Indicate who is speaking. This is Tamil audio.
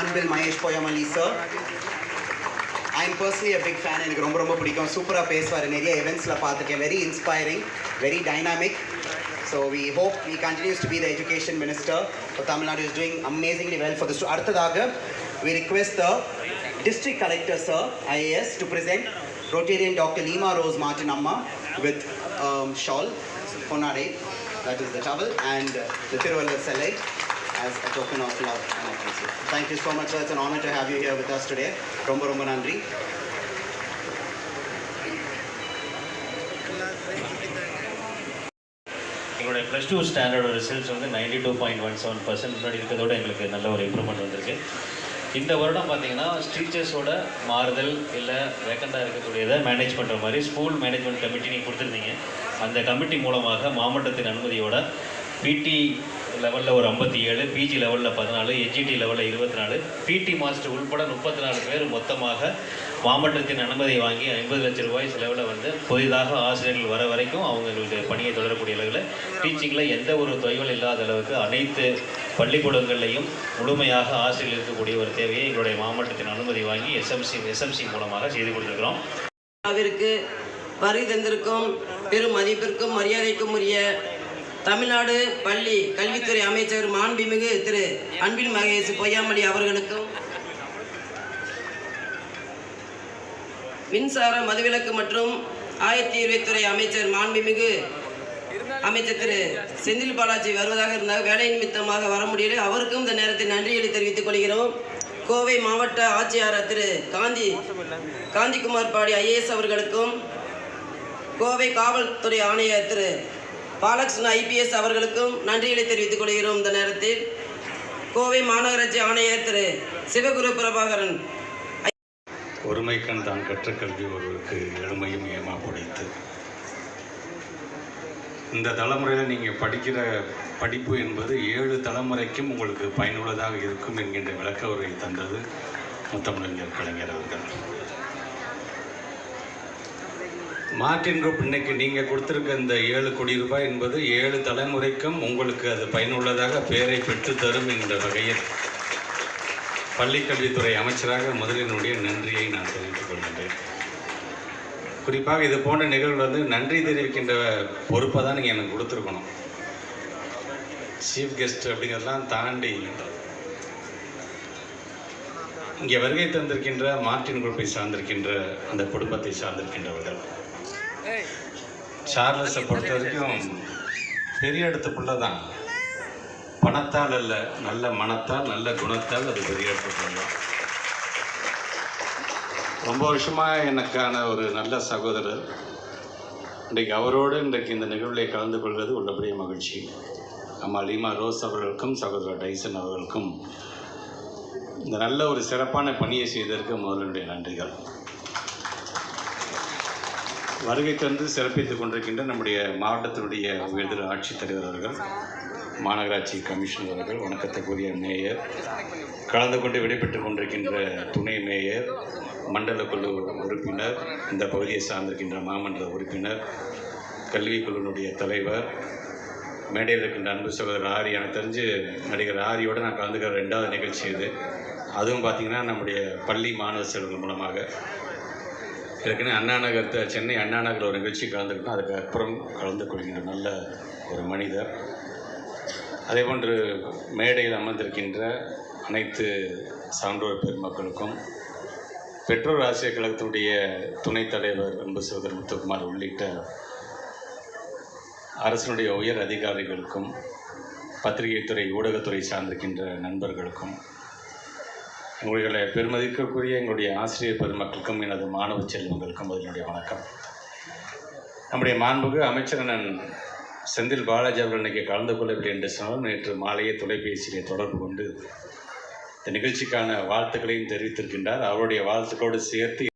Speaker 1: Anbil Mahesh Poyamalli sir. I'm personally a big fan எனக்கு ரொம்ப ரொம்ப பிடிக்கும் சூப்பராக பேசுவார் நிறைய events-ல பார்த்துருக்கேன் very inspiring very dynamic so we hope he continues to be the education minister for Tamil Nadu is doing amazingly well for this அடுத்ததாக we request the district collector sir IAS to present Rotarian Dr. Lima Rose Martin Amma with um, shawl Ponade that is the towel and uh, the Thiruvallar Selai as a token of love and appreciation. Thank you so much sir. It's an honor to have you here with us today. ரொம்ப ரொம்ப நன்றி
Speaker 2: எங்களுடைய ப்ளஸ் டூ ஸ்டாண்டர்டோட ரிசல்ட்ஸ் வந்து ninety two point one seven percent முன்னாடி இருக்கிறதோட எங்களுக்கு நல்ல ஒரு இம்ப்ரூவ்மெண்ட் வந்திருக்கு இந்த வருடம் பார்த்தீங்கன்னா டீச்சர்ஸோட மாறுதல் இல்லை வேக்கண்டாக இருக்கக்கூடியதை மேனேஜ் பண்ணுற மாதிரி ஸ்கூல் மேனேஜ்மெண்ட் கமிட்டி நீங்கள் கொடுத்துருந்தீங்க அந்த கமிட்டி மூலமாக மாவட்டத்தின் அனுமதியோட பிடி லெவலில் ஒரு ஐம்பத்தி ஏழு பிஜி லெவலில் பதினாலு எஜிடி லெவலில் இருபத்தி நாலு பிடி மாஸ்டர் உள்பட முப்பத்தி நாலு பேர் மொத்தமாக மாவட்டத்தின் அனுமதியை வாங்கி ஐம்பது லட்சம் ரூபாய் செலவில் வந்து புதிதாக ஆசிரியர்கள் வர வரைக்கும் அவங்களுடைய பணியை தொடரக்கூடிய அளவில் டீச்சிங்கில் எந்த ஒரு தொய்வல் இல்லாத அளவுக்கு அனைத்து பள்ளிக்கூடங்கள்லையும் முழுமையாக ஆசிரியர்கள் இருக்கக்கூடிய ஒரு தேவையை எங்களுடைய மாவட்டத்தின் அனுமதி வாங்கி எஸ்எம்சி எஸ்எம்சி மூலமாக செய்து கொடுத்துருக்கிறோம்.
Speaker 3: விழாவிற்கு வருகை தந்திருக்கும் பெரும் மதிப்பிற்கும் மரியாதைக்கும் உரிய தமிழ்நாடு பள்ளி கல்வித்துறை அமைச்சர் மாண்புமிகு திரு அன்பின் மகேஷ் பொய்யாமொழி அவர்களுக்கும் மின்சார மதுவிலக்கு மற்றும் ஆயத்தீர்வைத்துறை அமைச்சர் மாண்புமிகு அமைச்சர் திரு செந்தில் பாலாஜி வருவதாக இருந்தால் வேலை நிமித்தமாக வர முடியல. அவருக்கும் இந்த நேரத்தில் நன்றிகளை தெரிவித்துக் கொள்கிறோம். கோவை மாவட்ட ஆட்சியாளர் திரு காந்தி காந்திகுமார் பாடி ஐஏஎஸ் அவர்களுக்கும் கோவை காவல்துறை ஆணையர் திரு பாலகிருஷ்ண ஐபிஎஸ் அவர்களுக்கும் நன்றிகளை தெரிவித்துக் கொள்கிறோம் இந்த நேரத்தில். கோவை மாநகராட்சி ஆணையர் திரு. சிவகுரு பிரபாகரன்.
Speaker 4: ஒருமைக்கண் தான் கற்ற கல்வி ஒருவருக்கு எளிமையும் ஏமா படைத்து. இந்த தலைமுறையில் நீங்கள் படிக்கிற படிப்பு என்பது ஏழு தலைமுறைக்கும் உங்களுக்கு பயனுள்ளதாக இருக்கும் என்கின்ற விளக்க உரையை தந்தது முத்தமிழர் கலைஞர் அவர்கள். மார்டின் குரூப் இன்னைக்கு நீங்கள் கொடுத்துருக்க இந்த ஏழு கோடி ரூபாய் என்பது ஏழு தலைமுறைக்கும் உங்களுக்கு அது பயனுள்ளதாக பெயரை பெற்றுத் தரும் என்ற வகையில். பள்ளிக்கல்வித்துறை அமைச்சராக முதலினுடைய நன்றியை நான் தெரிவித்துக் கொள்கின்றேன். குறிப்பாக இது போன்ற நிகழ்வு வந்து நன்றி தெரிவிக்கின்ற பொறுப்பை தான் நீங்கள் எனக்கு கொடுத்துருக்கணும். சீஃப் கெஸ்ட் அப்படிங்கிறதெல்லாம் தாண்டி இங்கே வருகை தந்திருக்கின்ற மார்டின் குரூப்பை சார்ந்திருக்கின்ற அந்த குடும்பத்தை சார்ந்திருக்கின்றவர்கள். சார்லஸை பொறுத்த வரைக்கும் பெரிய இடத்து பிள்ளை தான். பணத்தால் அல்ல நல்ல மனத்தால் நல்ல குணத்தால் அது பெரிய இடத்து பிள்ளை தான். ரொம்ப வருஷமாக எனக்கான ஒரு நல்ல சகோதரர். இன்றைக்கு அவரோடு இன்றைக்கு இந்த நிகழ்வில் கலந்து கொள்வது உள்ளபடியே மகிழ்ச்சி. அம்மா லீமா ரோஸ் அவர்களுக்கும் சகோதரர் டைசன் அவர்களுக்கும் இந்த நல்ல ஒரு சிறப்பான பணியை செய்ததற்கு முதலினுடைய நன்றிகள். வருகை தந்து சிறப்பித்துக் கொண்டிருக்கின்ற நம்முடைய மாவட்டத்தினுடைய உயர்திரு ஆட்சித்தலைவர் அவர்கள் மாநகராட்சி கமிஷனர் அவர்கள் வணக்கத்துக்குரிய மேயர் கலந்து கொண்டு விடைபெற்றுக் கொண்டிருக்கின்ற துணை மேயர் மண்டல குழு உறுப்பினர் இந்த பகுதியை சார்ந்திருக்கின்ற மாமன்ற உறுப்பினர் கல்விக் குழுவினுடைய தலைவர் மேடையில் இருக்கின்ற அன்பு சகோதரர் ஆரி. எனக்கு தெரிஞ்சு நடிகர் ஆரியோடு நான் கலந்துக்கிற ரெண்டாவது நிகழ்ச்சி இது. அதுவும் பார்த்திங்கன்னா நம்முடைய பள்ளி மாணவ செல்வங்கள் மூலமாக ஏற்கனவே அண்ணா நகர் சென்னை அண்ணா நகர் ஒரு நிகழ்ச்சி கலந்துக்கிட்டோம் அதுக்கு அப்புறம் கலந்து கொள்கின்ற நல்ல ஒரு மனிதர். அதே போன்று மேடையில் அமர்ந்திருக்கின்ற அனைத்து சான்றோர் பெருமக்களுக்கும் பெற்றோர் ஆசிரியர் கழகத்தினுடைய துணைத் தலைவர் அன்பு சகோதரர் முத்துக்குமார் உள்ளிட்ட அரசினுடைய உயர் அதிகாரிகளுக்கும் பத்திரிகைத்துறை ஊடகத்துறை சார்ந்திருக்கின்ற நண்பர்களுக்கும் உங்களுடைய பெருமதிக்கக்கூடிய எங்களுடைய ஆசிரியர் பெருமக்களுக்கும் எனது மாணவ செல்வங்களுக்கும் அதனுடைய வணக்கம். நம்முடைய மாண்புக்கு அமைச்சர் செந்தில் பாலாஜி அவர்கள் இன்றைக்கி கலந்து கொள்ளவில்லை என்று சொன்னால் நேற்று மாலையே தொலைபேசியிலே தொடர்பு கொண்டு இந்த நிகழ்ச்சிக்கான வாழ்த்துக்களையும் தெரிவித்திருக்கின்றார். அவருடைய வாழ்த்துக்களோடு சேர்த்து